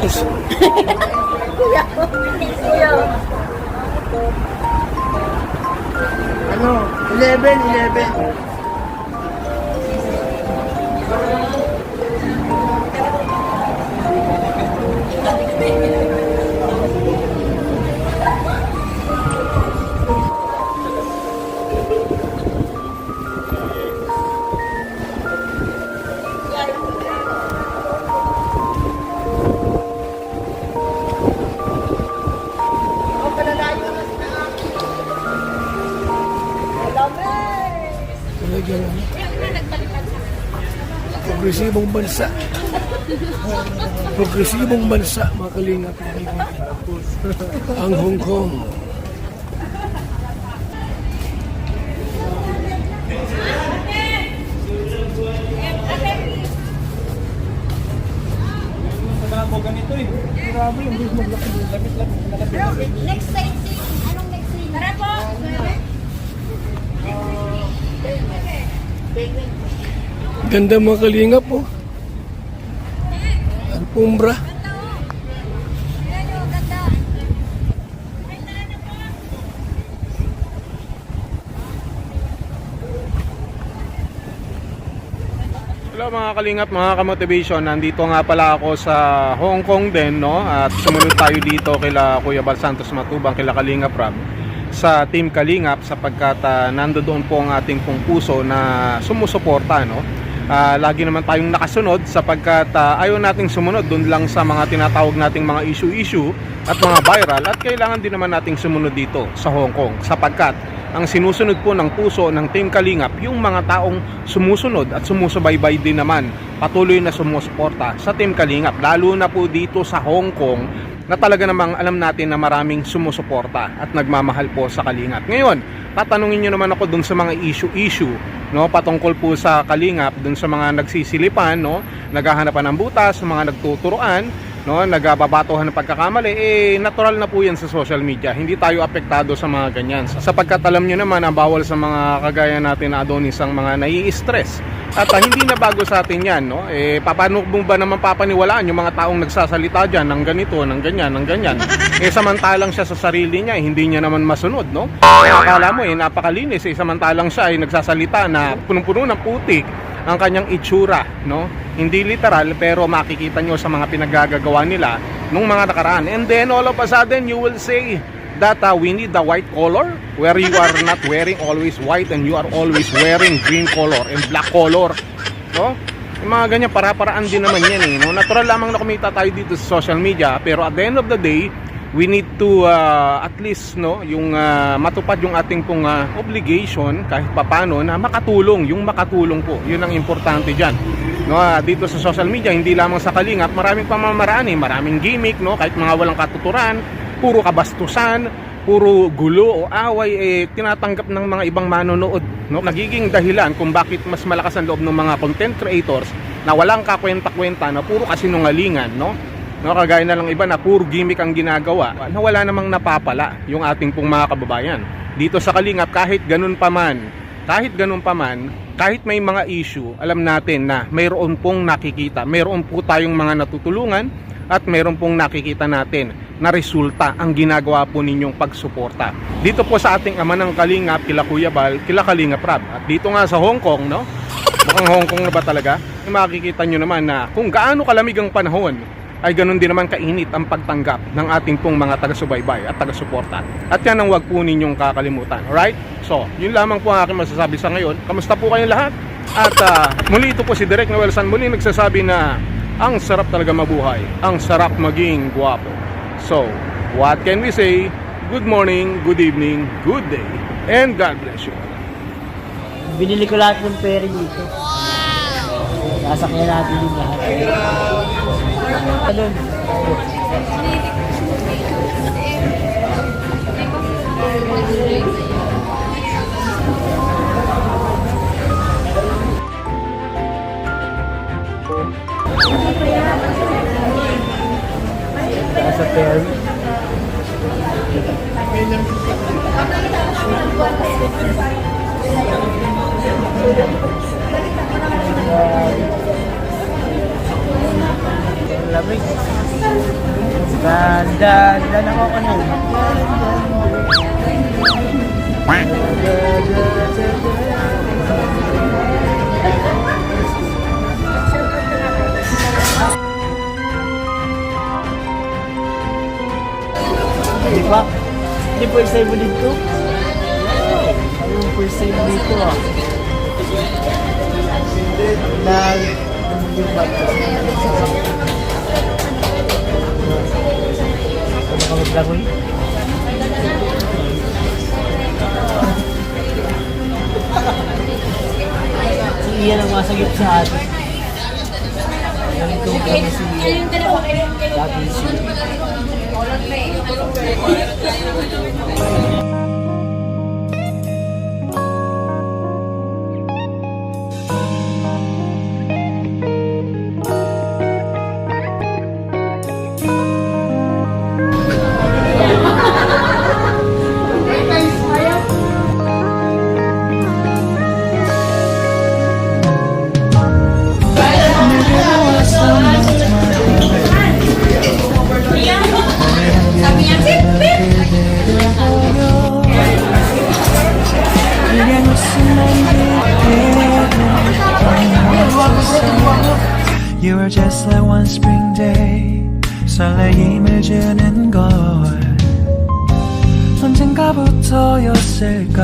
Kuya. Kuya. Ano? 11, 11. Progresibong bansa. progresibong bansa, mga kalingap. Ang Hong Kong. Next sightseeing. Anong next sightseeing? Tara po. Ganda mga kalingap po. Alpumbra. Hello mga kalingap, mga kamotivation. Nandito nga pala ako sa Hong Kong din, no? At sumunod tayo dito kila Kuya Bal Santos Matubang, kila Kalingap Ram sa Team Kalingap sapagkat uh, nandoon po ang ating pong puso na sumusuporta, no? Ah, lagi naman tayong nakasunod sapagkat ah, ayaw nating sumunod doon lang sa mga tinatawag nating mga issue-issue at mga viral at kailangan din naman nating sumunod dito sa Hong Kong sapagkat ang sinusunod po ng puso ng Team Kalingap yung mga taong sumusunod at sumusubaybay din naman patuloy na sumusuporta sa Team Kalingap lalo na po dito sa Hong Kong na talaga namang alam natin na maraming sumusuporta at nagmamahal po sa Kalingap. Ngayon, tatanungin nyo naman ako dun sa mga issue-issue no patungkol po sa Kalingap dun sa mga nagsisilipan no naghahanapan ng butas sa mga nagtuturoan no nagababatuhan ng pagkakamali eh natural na po yan sa social media. Hindi tayo apektado sa mga ganyan. Sapagkat alam nyo naman ang bawal sa mga kagaya natin na adonis ang mga nai-stress. At ah, hindi na bago sa atin yan no? Eh paano mo ba naman papaniwalaan yung mga taong nagsasalita diyan ng ganito ng ganyan ng ganyan? Eh samantalang siya sa sarili niya eh, hindi niya naman masunod no? Akala mo eh napakalinis. Eh samantalang siya ay nagsasalita na punong-puno ng putik ang kanyang itsura, no? Hindi literal pero makikita nyo sa mga pinaggagawa nila nung mga nakaraan. And then all of a sudden you will say that uh, we need the white color where you are not wearing always white and you are always wearing green color and black color, no? Yung mga ganyan para-paraan din naman yan eh, no? Natural lamang na kumita tayo dito sa social media pero at the end of the day we need to uh, at least no yung uh, matupad yung ating pong uh, obligation kahit papano na makatulong yung makatulong po. Yun ang importante diyan no uh, dito sa social media hindi lamang sa kalingap maraming pamamaraan eh. Maraming gimmick no kahit mga walang katuturan puro kabastusan puro gulo o away eh tinatanggap ng mga ibang manonood no? Nagiging dahilan kung bakit mas malakas ang loob ng mga content creators na walang kakwenta-kwenta na puro kasinungalingan no No, kagaya na lang iba na puro gimmick ang ginagawa na wala namang napapala yung ating pong mga kababayan. Dito sa Kalingap, kahit ganun pa man, kahit ganun pa man, kahit may mga issue, alam natin na mayroon pong nakikita, mayroon po tayong mga natutulungan at mayroon pong nakikita natin na resulta ang ginagawa po ninyong pagsuporta. Dito po sa ating ama ng Kalingap, kila Kuya Bal, kila Kalingap Rab. At dito nga sa Hong Kong, no? Mukhang Hong Kong na ba talaga? Makikita nyo naman na kung gaano kalamig ang panahon, ay ganun din naman kainit ang pagtanggap ng ating pong mga taga-subaybay at taga-suporta. At yan ang wag po ninyong kakalimutan. Alright? So, yun lamang po ang aking masasabi sa ngayon. Kamusta po kayong lahat? At ah, muli ito po si Direk Noel San muli nagsasabi na ang sarap talaga mabuhay. Ang sarap maging guwapo. So, what can we say? Good morning, good evening, good day, and God bless you. Binili ko lahat ng pera dito. Sasakyan natin yung lahat. Talon. Sa ferry. Lamig. Ganda, ganda ako ko na. Di ba? Hindi first time mo dito? Yung first time mo dito ah. Nag... Yung bag ko. Maglagoy? Si Ian ang masagip sa atin. Ganito kami si Ian. Dati si You were just like one spring day 설레임을 주는 걸 언젠가부터였을까